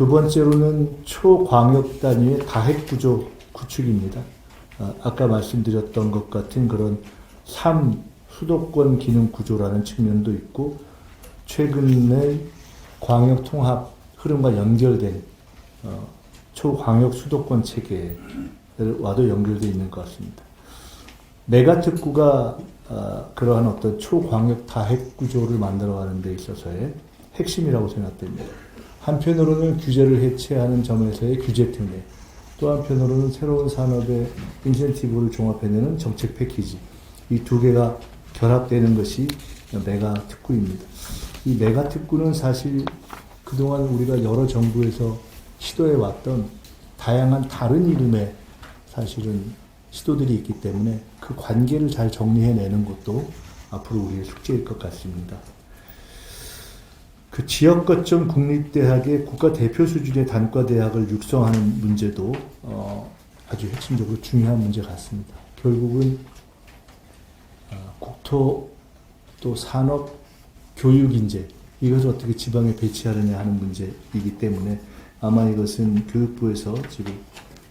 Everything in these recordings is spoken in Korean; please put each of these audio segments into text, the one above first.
두 번째로는 초광역 단위의 다핵 구조 구축입니다. 아, 아까 말씀드렸던 것 같은 그런 3 수도권 기능 구조라는 측면도 있고 최근에 광역 통합 흐름과 연결된 어, 초광역 수도권 체계와도 연결되어 있는 것 같습니다. 메가특구가 어, 그러한 어떤 초광역 다핵 구조를 만들어가는 데 있어서의 핵심이라고 생각됩니다. 한편으로는 규제를 해체하는 점에서의 규제 특례, 또 한편으로는 새로운 산업의 인센티브를 종합해내는 정책 패키지, 이 두 개가 결합되는 것이 메가 특구입니다. 이 메가 특구는 사실 그동안 우리가 여러 정부에서 시도해 왔던 다양한 다른 이름의 사실은 시도들이 있기 때문에 그 관계를 잘 정리해내는 것도 앞으로 우리의 숙제일 것 같습니다. 그 지역 거점 국립대학의 국가 대표 수준의 단과 대학을 육성하는 문제도 어, 아주 핵심적으로 중요한 문제 같습니다. 결국은 어, 국토 또 산업 교육 인재 이것을 어떻게 지방에 배치하느냐 하는 문제이기 때문에 아마 이것은 교육부에서 지금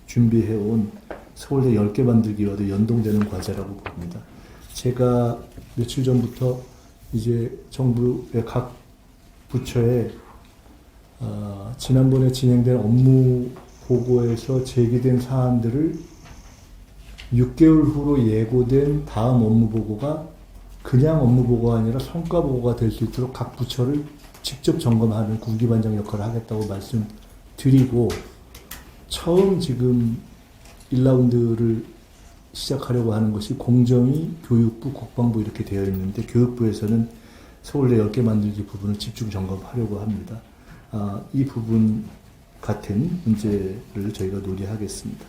준비해온 서울대 10개 만들기와도 연동되는 과제라고 봅니다. 제가 며칠 전부터 이제 정부의 각 부처에 어, 지난번에 진행된 업무 보고에서 제기된 사안들을 6개월 후로 예고된 다음 업무 보고가 그냥 업무 보고가 아니라 성과 보고가 될 수 있도록 각 부처를 직접 점검하는 군기반장 역할을 하겠다고 말씀드리고 처음 지금 1라운드를 시작하려고 하는 것이 공정위, 교육부, 국방부 이렇게 되어 있는데 교육부에서는 서울대 10개 만들기 부분을 집중 점검하려고 합니다. 아, 이 부분 같은 문제를 저희가 논의하겠습니다.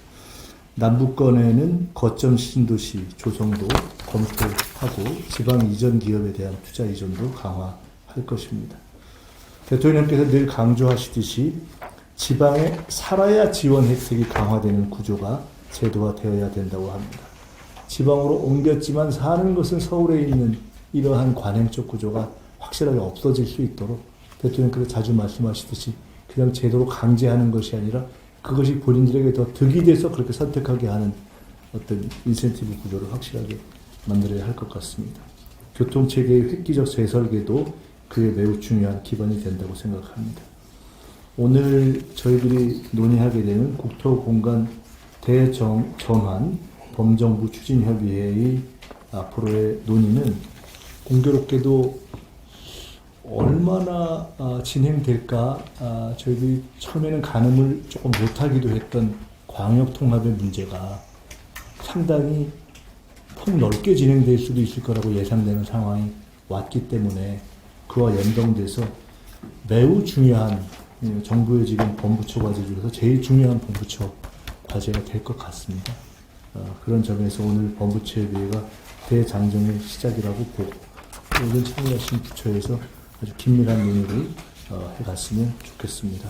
남북권에는 거점 신도시 조성도 검토하고 지방 이전 기업에 대한 투자 이전도 강화할 것입니다. 대통령께서 늘 강조하시듯이 지방에 살아야 지원 혜택이 강화되는 구조가 제도화되어야 된다고 합니다. 지방으로 옮겼지만 사는 것은 서울에 있는 이러한 관행적 구조가 확실하게 없어질 수 있도록 대통령께서 자주 말씀하시듯이 그냥 제도로 강제하는 것이 아니라 그것이 본인들에게 더 득이 돼서 그렇게 선택하게 하는 어떤 인센티브 구조를 확실하게 만들어야 할 것 같습니다. 교통체계의 획기적 재설계도 그에 매우 중요한 기반이 된다고 생각합니다. 오늘 저희들이 논의하게 되는 국토공간 대정한 범정부 추진협의회의 앞으로의 논의는 공교롭게도 얼마나 아, 진행될까 아, 저희들이 처음에는 가늠을 조금 못하기도 했던 광역 통합의 문제가 상당히 폭 넓게 진행될 수도 있을 거라고 예상되는 상황이 왔기 때문에 그와 연동돼서 매우 중요한 예, 정부의 지금 본부처 과제 중에서 제일 중요한 본부처 과제가 될 것 같습니다. 어, 그런 점에서 오늘 본부처협의회가 대장정의 시작이라고 보고 오늘 참여하신 부처에서 아주 긴밀한 논의를 어, 해갔으면 좋겠습니다.